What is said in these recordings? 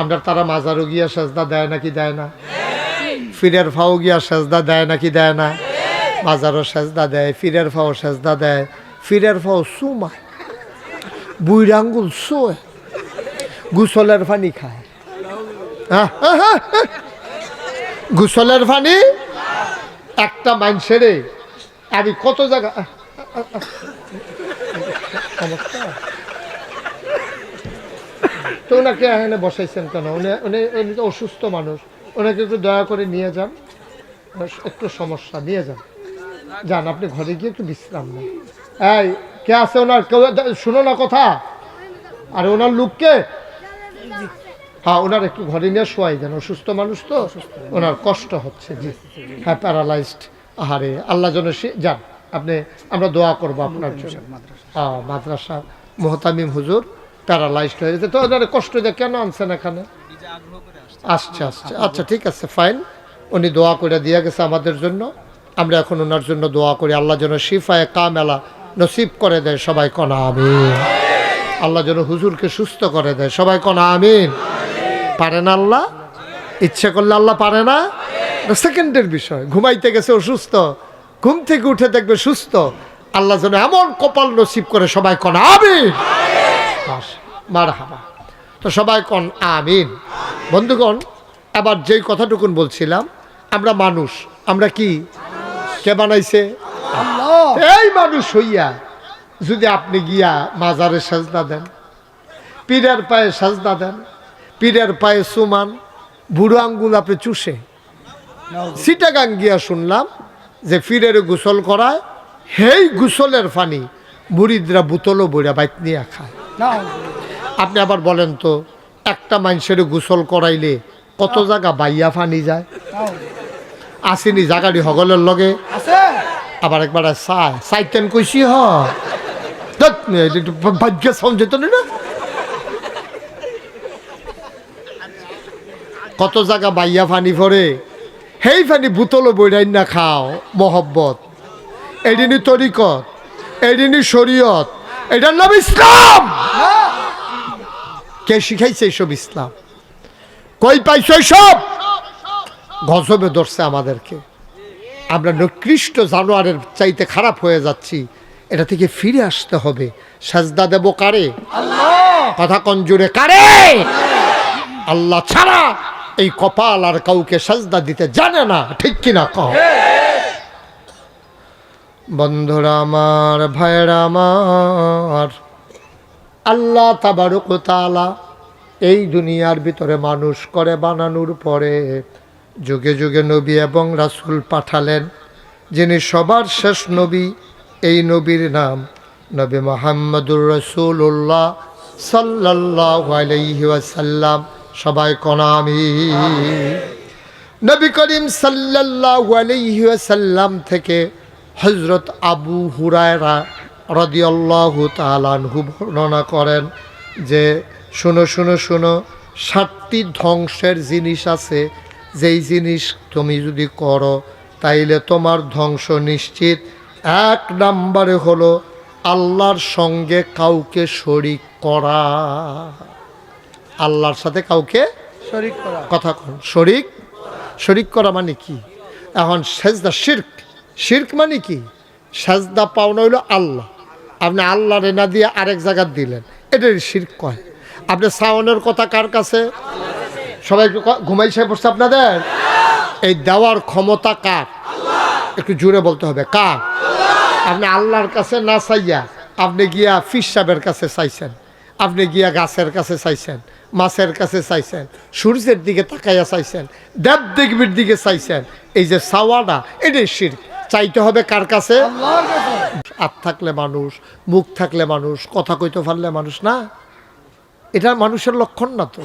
আমরা তারা মাজারও গিয়া সাজদা দেয় নাকি দেয় না? ফিরের ফাও গিয়া সাজদা দেয় নাকি দেয় না? মাজারও সাজদা দেয়, ফিরের ফাও সাজদা দেয়। ফিরের ফাও সুমায় বুইর আঙ্গুল সোয় গুসলের পানি খায়। গুসলের পানি একটা মানুষেরে আমি কত জায়গা। তো ওনাকে এখানে বসাইছেন কেন উনি উনি অসুস্থ মানুষ ওনাকে একটু দয়া করে নিয়ে যান একটু সমস্যা নিয়ে যান যান আপনি ঘরে গিয়ে একটু বিশ্রাম নেন এই কে আছে ওনার কেউ শুনো না কথা আর ওনার লোককে হ্যাঁ ওনার একটু ঘরে নিয়ে শোয়াই দেন। অসুস্থ মানুষ তো ওনার কষ্ট হচ্ছে জি। হ্যাঁ প্যারালাইজড আহারে আল্লাহ যেন সে যান আপনি আমরা দোয়া করব আপনার জন্য। হ্যাঁ মাদ্রাসা মোহতামিম হুজুর প্যারালাইজড হয়ে গেছে। তো ওনার কষ্ট দিয়ে কেন আনছেন এখানে? আসছে আসছে আচ্ছা ঠিক আছে ফাইন উনি দোয়া করে দিয়ে গেছে আমাদের জন্য। আমরা এখন ওনার জন্য দোয়া করি। আল্লাহ যেন শিফায় কামেলা নসিব করে দেয় সবাই কনা আমিন। আল্লাহ যেন হুজুরকে সুস্থ করে দেয়। সবাই কনা আমিন। পারে না আল্লাহ? ইচ্ছে করলে আল্লাহ পারে না? সেকেন্ডের বিষয়। ঘুমাইতে গেছে অসুস্থ ঘুম থেকে উঠে দেখবে সুস্থ। আল্লাহ যেন এমন কপাল নসিব করে সবাই কনা আমিন। মার হাবা তো সবাই কন আমিন। বন্ধুগণ আবার যেই কথাটুকুন বলছিলাম আমরা মানুষ আমরা কি? কে বানাইছে? এই মানুষ হইয়া যদি আপনি গিয়া মাজারে সাজদা দেন পীরের পায়ে সাজদা দেন পীরের পায়ে সুমান বুড়ো আঙ্গুল আপনি চুষে। সিটাগাং গিয়া শুনলাম যে পীরের গোসল করায় হেই গোসলের পানি বুড়িদরা বুতলও বইরা বাইক নিয়ে খায়। আপনি আবার বলেন তো একটা মানুষের গোসল করাইলে কত জায়গা বাইয়া ফানি যায়? আসেনি জাগাড়ি হগলের লগে। আবার একবার চাই চাইতেন কইছি হ। ধ্যাৎ, এটা একটু ভাগ্য সাউন্ড না? কত জায়গা বাইয়া ফানি ফরে সেই ফানি বুতলো বইরাই না খাও মহব্বত। এদিনই তরিকত এদিনই শরীয়ত এটার নাম ইসলাম! কে শিখাইছে এইসব ইসলাম? কই পাইছো সব গজবে ধরছে আমাদেরকে। আমরা নিকৃষ্ট জানোয়ারের চাইতে খারাপ হয়ে যাচ্ছি এটা থেকে ফিরে আসতে হবে। সাজদা দেব কারে? কথা কঞ্জুরে কারে? আল্লাহ ছাড়া এই কপাল আর কাউকে সাজদা দিতে জানে না, ঠিক কিনা কহ বন্ধুরা আমার, ভাইয়েরা আমার, আল্লাহ তাবারুক তালা এই দুনিয়ার ভিতরে মানুষ করে বানানোর পরে যুগে যুগে নবী এবং রাসূল পাঠালেন, যিনি সবার শেষ নবী, এই নবীর নাম নবী মোহাম্মদুর রসুল্লাহ সাল্লাহ আলাইসাল্লাম সবাই কনামি নবী করিম সাল্লাল্লাহু আলাইহি ওয়াসাল্লাম থেকে হজরত আবু হুরায়রা রদিয়াল্লাহু তাআলাহু বর্ণনা করেন যে, শুনো শুনো শুনো, সাতটি ধ্বংসের জিনিস আছে। যেই জিনিস তুমি যদি করো, তাইলে তোমার ধ্বংস নিশ্চিত। এক নাম্বারে হলো আল্লাহর সঙ্গে কাউকে শরিক করা। আল্লাহর সাথে কাউকে শরিক করা। কথা শরিক? শরিক করা মানে কি? এখন সেজদা শির্ক। শির্ক মানে কি? সেজদা পাওনা হইল আল্লাহ। আপনি আল্লাহ রেনা দিয়ে আরেক জায়গায় দিলেন। এটাই শির্ক কয়। আপনি সাওনের কথা কার কাছে? সবাই ঘুমাই সাহেব বসছে আপনাদের? এই দেওয়ার ক্ষমতা কার? একটু জুড়ে বলতে হবে কার? আপনি আল্লাহর কাছে না চাইয়া আপনি গিয়া ফিস সাহেবের কাছে চাইছেন। আপনি গিয়া গাছের কাছে চাইছেন মাছের কাছে চাইছেন সূর্যের দিকে তাকাইয়া চাইছেন দেব দেবীর দিকে চাইছেন এই যে সাওয়াটা এটাই শির। চাইতে হবে কার কাছে? হাত থাকলে মানুষ মুখ থাকলে মানুষ কথা কইতে পারলে মানুষ না। এটা মানুষের লক্ষণ না তো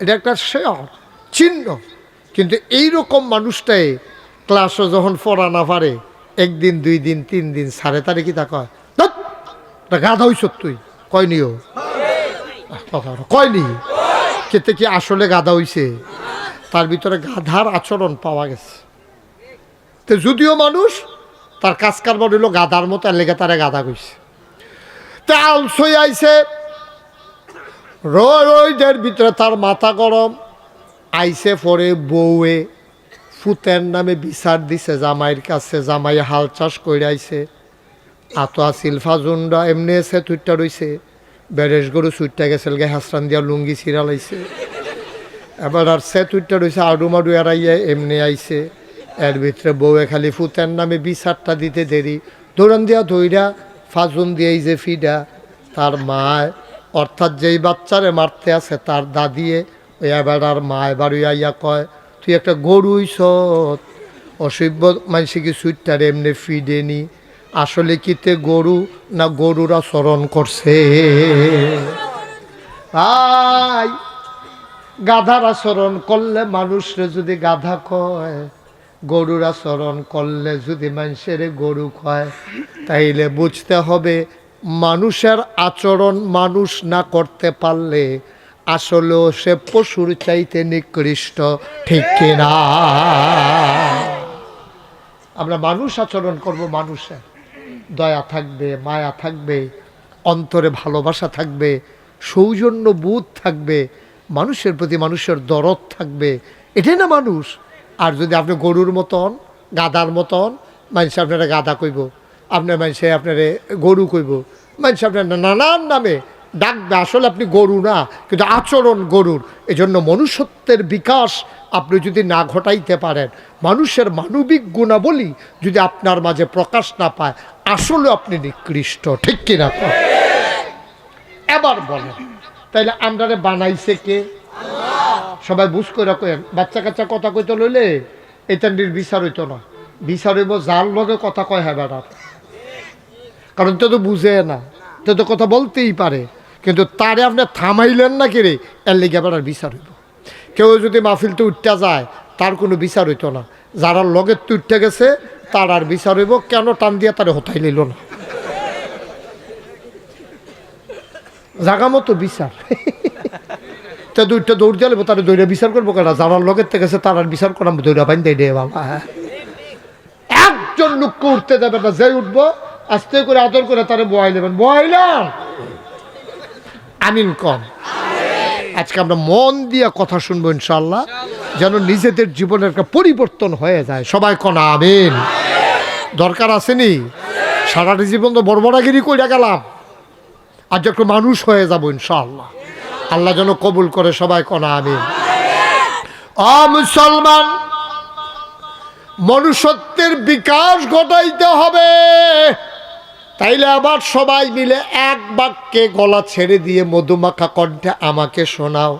এটা একটা শেয়ার চিহ্ন। কিন্তু এই রকম মানুষটাই ক্লাসও যখন পড়া না পারে একদিন দুই দিন তিন দিন সাড়ে তারে কি তা কয় "ধ্যাৎ, এটা গাধা হইছ তুই কয়নিও কথা বলো, কয়নি? কেতে কি আসলে গাধা হইছে? তার ভিতরে গাধার আচরণ পাওয়া গেছে। তো যদিও মানুষ তার কাজ কারবার হইল গাধার মতো লেগে তারা গাধা কইছে। তা আলসই আইছে। রোদের ভিতরে তার মাথা গরম। আইসে পরে বউয়ে। ফুতের নামে বিচার দিছে, জামাইয়ের কাছে জামাই হাল চাষ করে আইছে আতো আসিল ফাজুন্ডা এমনি এসে তুইটা রইছে। বেরেশ গরু সুইটটা গেছিল গে, হাসরান দিয়া লুঙ্গি ছিড়ালাইছে এবার আর সে তুইটা রইছে, আডু মাডু এড়াইয়া এমনি আইছে। এর ভিতরে বউয়ে খালি ফুতের নামে বিচারটা দিতে দেরি। দৌড়ান দিয়া দইরা ফাজুন দিয়ে যে ফিডা, তার মায়, অর্থাৎ যেই বাচ্চারে মারতে আছে তার দাদিয়ে ওই এবার আর মায় বাড়ি আইয়া কয়, তুই একটা গরুই সৎ অসভ্য মানুষে কি সুইটটার এমনি ফিডেনি আসলে কিতে গরু না গরুরা চরণ করছে? আই, গাধার আচরণ করলে মানুষরে যদি গাধা কয়, গরুর আচরণ করলে যদি মানুষের গরু কয়, তাইলে বুঝতে হবে মানুষের আচরণ মানুষ না করতে পারলে আসলেও সে পশুর চাইতে নিকৃষ্ট, ঠিক কিনা? আমরা মানুষ আচরণ করব মানুষের। দয়া থাকবে, মায়া থাকবে, অন্তরে ভালোবাসা থাকবে সৌজন্য বোধ থাকবে, মানুষের প্রতি মানুষের দরদ থাকবে। এটাই না মানুষ? আর যদি আপনি গরুর মতন গাদার মতন, মানুষ আপনারা গাদা কইব, আপনার মানুষে আপনারে গরু কইব, মানুষ আপনার নানান নামে ডাকবে, আসলে আপনি গরু না, কিন্তু আচরণ গরুর। এজন্য মনুষ্যত্বের বিকাশ আপনি যদি না ঘটাইতে পারেন, মানুষের মানবিক গুণাবলী যদি আপনার মাঝে প্রকাশ না পায় আসলে আপনি নিকৃষ্ট, ঠিক কিনা? এবার বলেন, তাইলে আমরারে বানাইছে কে? সবাই বুঝ করে কেন বাচ্চা কাচ্চা কথা কইতে লইলে এটা নির বিচার হইতো না। বিচার হইব যার লগে কথা কয় হ্যাঁ বেড়ার। কারণ তো তো বুঝে না, তো তো কথা বলতেই পারে। কিন্তু তারে আপনি থামাইলেন না কিরে এর লেগে বেড়ার বিচার হইব। কেউ যদি মাহফিলতে উঠতে যায়, তার কোনো বিচার হইতো না। যারা লগের তো উঠতে গেছে তার আর বিচার হইব, কেন টান দিয়ে তারে হতাই লইল না? জাগা মতো বিচার। তা দুইটা দৌড় দিলে তারা দৌড়ে বিচার করব কেন যারা লগের থেকে তার আর বিচার করাম, দৌড়া পাইন দেয় রে বাবা একজন লোককে উঠতে দেবে না যে উঠবো, আস্তে করে আদর করে তারে বয়াই দেবেন। বয়াইলাম আমিন কম। আজকে আমরা মন দিয়া কথা শুনব ইনশাল্লাহ যেন নিজেদের জীবনের একটা পরিবর্তন হয়ে যায়। সবাই কনা আমিন। দরকার আসেনি। সারাটা জীবন তো বড়বড়াগিরি কইরা গেলাম। আজ একটু মানুষ হয়ে যাব ইনশাল্লাহ আল্লাহ যেন কবুল করে সবাই কনা, আমিন। অ মুসলমান, মনুষ্যত্বের বিকাশ ঘটাইতে হবে। তাইলে আবার সবাই মিলে এক বাক্যে গলা ছেড়ে দিয়ে মধুমাখা কণ্ঠে আমাকে শোনাও।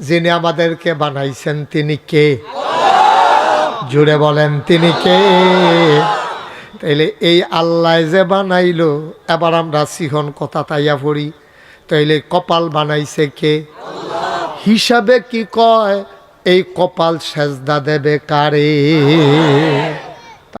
যিনি আমাদেরকে বানাইছেন তিনি কে? জুড়ে বলেন, তিনি কে? তাইলে এই আল্লাহ যে বানাইল, এবার আমরা সিহন কথা তাইয়া পড়ি। তাইলে কপাল বানাইছে কে? হিসাবে কি কয়, এই কপাল সেজদা দেবে কারে?